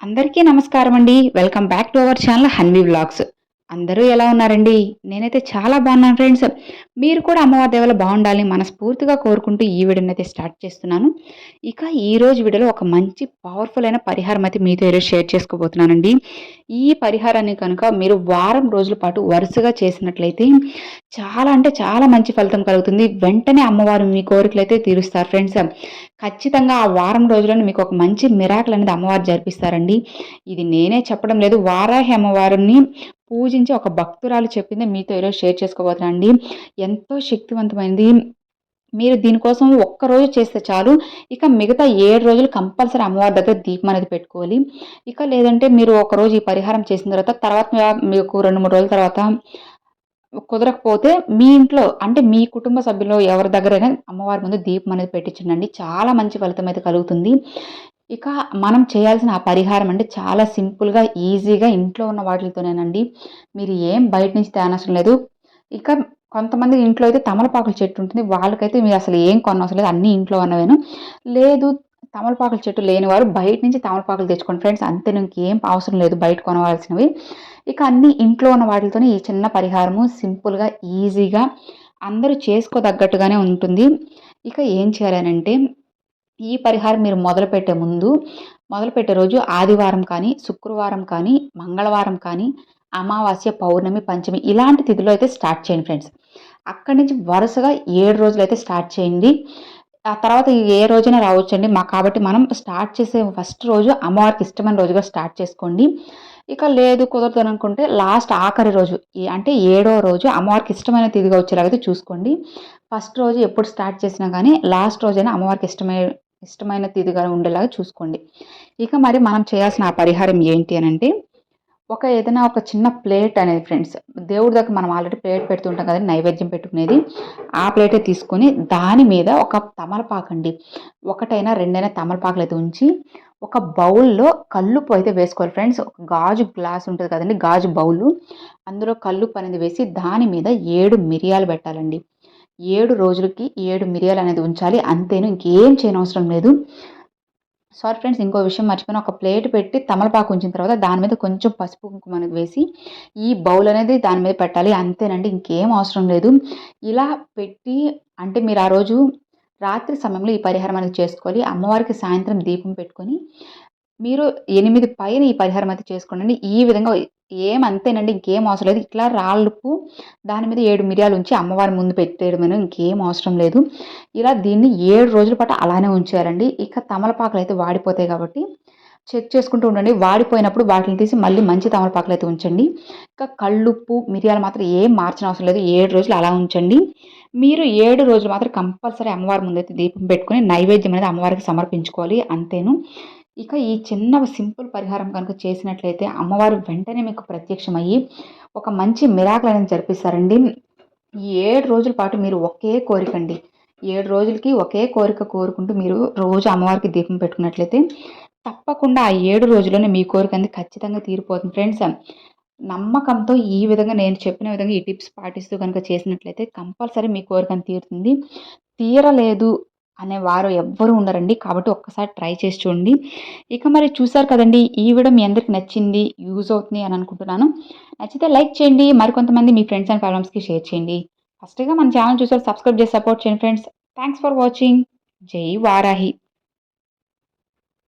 అందరికీ నమస్కారం అండి. Welcome back to our channel Hanvi vlogs. అందరూ ఎలా ఉన్నారండి? నేనైతే చాలా బాగున్నాను ఫ్రెండ్స్. మీరు కూడా అమ్మవారి దేవల బాగుండాలని మనస్ఫూర్తిగా కోరుకుంటూ ఈ వీడియోని అయితే స్టార్ట్ చేస్తున్నాను. ఇక ఈరోజు వీడియోలో ఒక మంచి పవర్ఫుల్ అయిన పరిహారం అయితే మీతో ఈరోజు షేర్ చేసుకోబోతున్నానండి. ఈ పరిహారాన్ని కనుక మీరు వారం రోజుల పాటు వరుసగా చేసినట్లయితే చాలా అంటే చాలా మంచి ఫలితం కలుగుతుంది. వెంటనే అమ్మవారు మీ కోరికలు అయితే తీరుస్తారు ఫ్రెండ్స్. ఖచ్చితంగా ఆ వారం రోజులను మీకు ఒక మంచి మిరాకులు అనేది అమ్మవారు జరిపిస్తారండి. ఇది నేనే చెప్పడం లేదు. వారాహి అమ్మవారిని పూజించి ఒక భక్తురాలు చెప్పింది మీతో ఈరోజు షేర్ చేసుకోబోతున్నా అండి ఎంతో శక్తివంతమైనది మీరు దీనికోసం ఒక్కరోజు చేస్తే చాలు. ఇక మిగతా ఏడు రోజులు కంపల్సరీ అమ్మవారి దగ్గర దీపం అనేది పెట్టుకోవాలి. ఇక లేదంటే మీరు ఒకరోజు ఈ పరిహారం చేసిన తర్వాత తర్వాత మీకు రెండు మూడు రోజుల తర్వాత కుదరకపోతే మీ ఇంట్లో అంటే మీ కుటుంబ సభ్యులు ఎవరి దగ్గరైనా అమ్మవారి ముందు దీపం అనేది పెట్టించండి చాలా మంచి ఫలితం అయితే కలుగుతుంది. ఇక మనం చేయాల్సిన ఆ పరిహారం అంటే చాలా సింపుల్గా ఈజీగా ఇంట్లో ఉన్న వాటితోనేనండి. మీరు ఏం బయట నుంచి తేనవసరం లేదు. ఇక కొంతమంది ఇంట్లో అయితే తమలపాకుల చెట్టు ఉంటుంది. వాళ్ళకైతే మీరు అసలు ఏం కొనవసరం లేదు. అన్నీ ఇంట్లో ఉన్నవేను. లేదు తమలపాకుల చెట్టు లేని వారు బయట నుంచి తమలపాకులు తెచ్చుకోండి ఫ్రెండ్స్. అంతే ఇంకేం అవసరం లేదు బయట కొనవలసినవి. ఇక అన్ని ఇంట్లో ఉన్న వాటితోనే ఈ చిన్న పరిహారము సింపుల్గా ఈజీగా అందరూ చేసుకోదగ్గట్టుగానే ఉంటుంది. ఇక ఏం చేయాలనంటే ఈ పరిహారం మీరు మొదలుపెట్టే ముందు మొదలుపెట్టే రోజు ఆదివారం కానీ శుక్రవారం కానీ మంగళవారం కానీ అమావాస్య పౌర్ణమి పంచమి ఇలాంటి తిథిలో అయితే స్టార్ట్ చేయండి ఫ్రెండ్స్. అక్కడి నుంచి వరుసగా ఏడు రోజులు అయితే స్టార్ట్ చేయండి. ఆ తర్వాత ఏ రోజైనా రావచ్చండి. మా కాబట్టి మనం స్టార్ట్ చేసే ఫస్ట్ రోజు అమ్మవారికి ఇష్టమైన రోజుగా స్టార్ట్ చేసుకోండి. ఇక లేదు కుదరదు అనుకుంటే లాస్ట్ ఆఖరి రోజు అంటే ఏడో రోజు అమ్మవారికి ఇష్టమైన తిదిగా వచ్చేలాగైతే చూసుకోండి. ఫస్ట్ రోజు ఎప్పుడు స్టార్ట్ చేసినా కానీ లాస్ట్ రోజైనా అమ్మవారికి ఇష్టమైన ఇష్టమైన తిదిగా ఉండేలాగా చూసుకోండి. ఇక మరి మనం చేయాల్సిన ఆ పరిహారం ఏంటి అని అంటే ఒక ఏదైనా ఒక చిన్న ప్లేట్ అనేది ఫ్రెండ్స్ దేవుడి దగ్గర మనం ఆల్రెడీ ప్లేట్ పెడుతుంటాం కదా నైవేద్యం పెట్టుకునేది. ఆ ప్లేటే తీసుకొని దాని మీద ఒక తమలపాకండి ఒకటైనా రెండైనా తమలపాకులు అయితే ఉంచి ఒక బౌల్లో కల్లుపు అయితే వేసుకోవాలి ఫ్రెండ్స్. ఒక గాజు గ్లాస్ ఉంటుంది కదండి గాజు బౌల్. అందులో కల్లుపు అనేది వేసి దాని మీద ఏడు మిరియాలు పెట్టాలండి. ఏడు రోజులకి ఏడు మిరియాలు అనేది ఉంచాలి. అంతేను ఇంకేం చేయనవసరం లేదు. సారీ ఫ్రెండ్స్ ఇంకో విషయం మర్చిపోయిన. ఒక ప్లేట్ పెట్టి తమలపాకు ఉంచిన తర్వాత దాని మీద కొంచెం పసుపు కుంకుమ అనేది వేసి ఈ బౌల్ అనేది దాని మీద పెట్టాలి. అంతేనండి ఇంకేం అవసరం లేదు. ఇలా పెట్టి అంటే మీరు ఆ రోజు రాత్రి సమయంలో ఈ పరిహారం అనేది చేసుకోవాలి. అమ్మవారికి సాయంత్రం దీపం పెట్టుకొని మీరు ఎనిమిది పైన ఈ పరిహారం అయితే చేసుకోండి. ఈ విధంగా ఏం అంతేనండి ఇంకేం అవసరం లేదు. ఇట్లా రాళ్ళుపు దాని మీద ఏడు మిరియాలు ఉంచి అమ్మవారి ముందు పెట్టేయడమేను ఇంకేం అవసరం లేదు. ఇలా దీన్ని ఏడు రోజుల పాటు అలానే ఉంచారండి. ఇక తమలపాకులు అయితే వాడిపోతాయి కాబట్టి చెక్ చేసుకుంటూ ఉండండి. వాడిపోయినప్పుడు వాటిని తీసి మళ్ళీ మంచి తమలపాకులు అయితే ఉంచండి. ఇంకా కళ్ళుప్పు మిరియాలు మాత్రం ఏం మార్చిన అవసరం లేదు. ఏడు రోజులు అలా ఉంచండి. మీరు ఏడు రోజులు మాత్రం కంపల్సరీ అమ్మవారి ముందైతే దీపం పెట్టుకుని నైవేద్యం అనేది అమ్మవారికి సమర్పించుకోవాలి. అంతేను. ఇక ఈ చిన్న సింపుల్ పరిహారం కనుక చేసినట్లయితే అమ్మవారు వెంటనే మీకు ప్రత్యక్షమయ్యి ఒక మంచి మిరాకులు అనేది జరిపిస్తారండి. ఈ ఏడు రోజుల పాటు మీరు ఒకే కోరికండి ఏడు రోజులకి ఒకే కోరిక కోరుకుంటూ మీరు రోజు అమ్మవారికి దీపం పెట్టుకున్నట్లయితే తప్పకుండా ఆ ఏడు రోజుల్లోనే మీ కోరిక అనేది ఖచ్చితంగా తీరిపోతుంది ఫ్రెండ్స్. నమ్మకంతో ఈ విధంగా నేను చెప్పిన విధంగా ఈ టిప్స్ పాటిస్తూ కనుక చేసినట్లయితే కంపల్సరీ మీ కోరికను తీరుతుంది. తీరలేదు అనే వారు ఎవ్వరూ ఉండరండి. కాబట్టి ఒక్కసారి ట్రై చేసి చూడండి. ఇక మరి చూసారు కదండి ఈ వీడియో మీ అందరికి నచ్చింది యూజ్ అవుతుంది అని అనుకుంటున్నాను. నచ్చితే లైక్ చేయండి మరికొంతమంది మీ ఫ్రెండ్స్ అండ్ ఫ్యామిలీస్కి షేర్ చేయండి. ఫస్ట్గా మన ఛానల్ చూసారు సబ్స్క్రైబ్ చేసి సపోర్ట్ చేయండి ఫ్రెండ్స్. Thanks for watching. జై వారాహి.